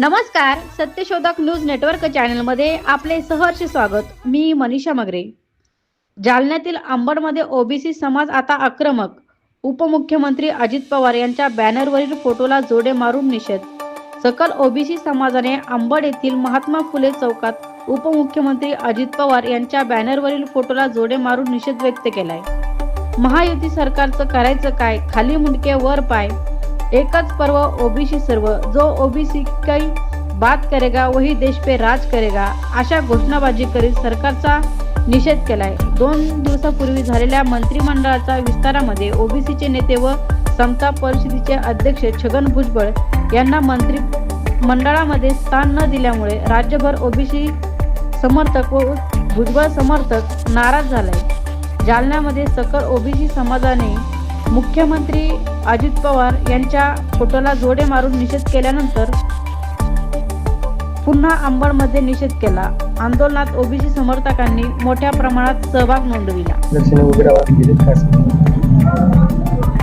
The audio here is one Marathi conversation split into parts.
नमस्कार सत्यशोधक न्यूज नेटवर्क चॅनलमध्ये आपले सहर्ष स्वागत. मी मनीषा मगरे. जालन्यातील अंबडमध्ये ओबीसी समाज आता आक्रमक. उपमुख्यमंत्री अजित पवार यांच्या बॅनरवरील फोटोला जोडे मारून निषेध. सकल ओबीसी समाजाने अंबड येथील महात्मा फुले चौकात उपमुख्यमंत्री अजित पवार यांच्या बॅनरवरील फोटोला जोडे मारून निषेध व्यक्त केलाय. महायुती सरकारचं करायचं काय? खाली मुंडके वर पाय. एकच पर्व ओबीसी सर्व. जो ओबीसी काही बात करेगा वही देश पे राज करेगा अशा घोषणाबाजी करीत सरकारचा निषेध केलाय. दोन दिवसापूर्वी झालेल्या मंत्रिमंडळाच्या विस्तारामध्ये ओबीसीचे नेते व समता परिषदेचे अध्यक्ष छगन भुजबळ यांना मंत्री मंडळामध्ये स्थान न दिल्यामुळे राज्यभर ओबीसी समर्थक व भुजबळ समर्थक नाराज झालाय जालन्यामध्ये सकल ओबीसी समाजाने मुख्यमंत्री अजित पवार यांच्या फोटोला जोडे मारून निषेध केल्यानंतर पुन्हा अंबडमध्ये निषेध केला. आंदोलनात ओबीसी समर्थकांनी मोठ्या प्रमाणात सहभाग नोंदविला?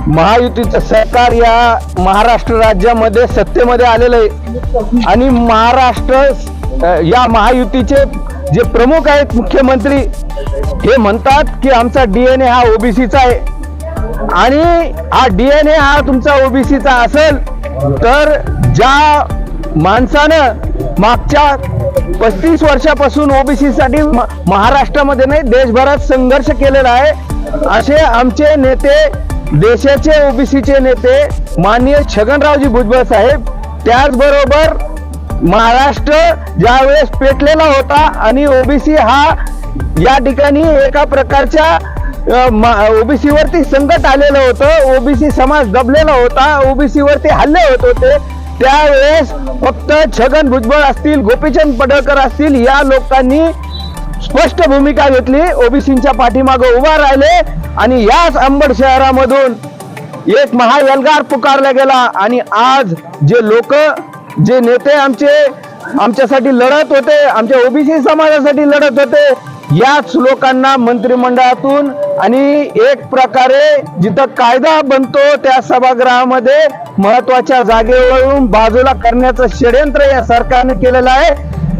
महायुतीचं सरकार या महाराष्ट्र राज्यामध्ये सत्तेमध्ये आलेलं आहे. आणि महाराष्ट्र या महायुतीचे जे प्रमुख आहेत मुख्यमंत्री हे म्हणतात की आमचा डीएनए हा ओबीसीचा आहे. आणि हा डीएनए हा तुमचा ओबीसीचा असेल तर ज्या माणसानं मागच्या पस्तीस वर्षापासून ओबीसी साठी महाराष्ट्रामध्ये नाही देशभरात संघर्ष केलेला आहे असे आमचे नेते देशाचे ओबीसीचे नेते माननीय छगनरावजी भुजबळ साहेब त्याचबरोबर महाराष्ट्र ज्यावेळेस पेटलेला होता आणि ओबीसी हा या ठिकाणी एका प्रकारच्या ओबीसी वरती संकट आलेलं होतं. ओबीसी समाज दबलेला होता. ओबीसी वरती हल्ले होत होते. त्यावेळेस फक्त छगन भुजबळ असतील गोपीचंद पडळकर असतील या लोकांनी स्पष्ट भूमिका घेतली. ओबीसींच्या पाठीमागे उभा राहिले आणि याच अंबड शहरामधून एक महायलगार पुकारला गेला. आणि आज जे लोक जे नेते आमचे आमच्यासाठी लढत होते आमच्या ओबीसी समाजासाठी लढत होते याच लोकांना मंत्रिमंडळातून आणि एक प्रकारे जिथं कायदा बनतो त्या सभागृहामध्ये महत्त्वाच्या जागेवरून बाजूला करण्याचं षडयंत्र या सरकारने केलेलं आहे.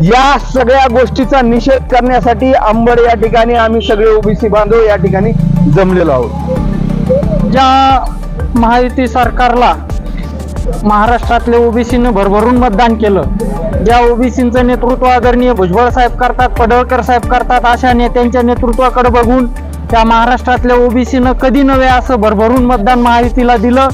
या सगळ्या गोष्टीचा निषेध करण्यासाठी अंबड या ठिकाणी आम्ही सगळे ओबीसी बांधव या ठिकाणी जमलेलो आहोत. ज्या महायुती सरकारला महाराष्ट्रातले ओबीसीनं भरभरून मतदान केलं. ज्या ओबीसीचं नेतृत्व आदरणीय भुजबळ साहेब करतात पडळकर साहेब करतात अशा नेत्यांच्या नेतृत्वाकडे बघून त्या महाराष्ट्रातल्या ओबीसीनं कधी नव्हे असं भरभरून मतदान महायुतीला दिलं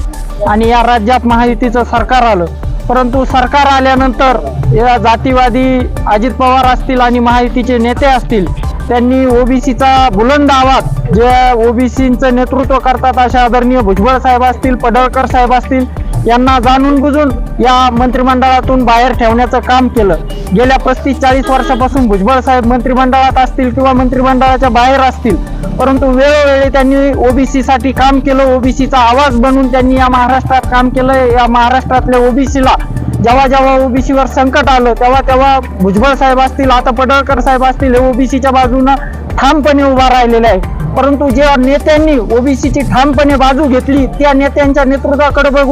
आणि या राज्यात महायुतीचं सरकार आलं. परंतु सरकार आल्यानंतर या जातीवादी अजित पवार असतील आणि महायुतीचे नेते असतील त्यांनी ओबीसीचा बुलंद आवाज जे ओबीसीचं नेतृत्व करतात अशा आदरणीय भुजबळ साहेब असतील पडळकर साहेब असतील यांना जाणून बुजून या मंत्रिमंडळातून बाहेर ठेवण्याचं काम केलं. गेल्या पस्तीस चाळीस वर्षापासून भुजबळ साहेब मंत्रिमंडळात असतील किंवा मंत्रिमंडळाच्या बाहेर असतील परंतु वेळोवेळी त्यांनी ओबीसी साठी काम केलं ओबीसीचा आवाज बनून त्यांनी या महाराष्ट्रात काम केलं. या महाराष्ट्रातल्या ओबीसीला जेव्हा जेव्हा ओबीसीवर संकट आलं तेव्हा तेव्हा भुजबळ साहेब असतील आता पडळकर साहेब असतील हे ओबीसीच्या बाजूनं ठामपणे उभा राहिलेला आहे परंतु ज्या नेत्यांनी ओबीसीची ठामपणे बाजू घेतली त्या नेत्यांच्या नेतृत्वाकडे बघून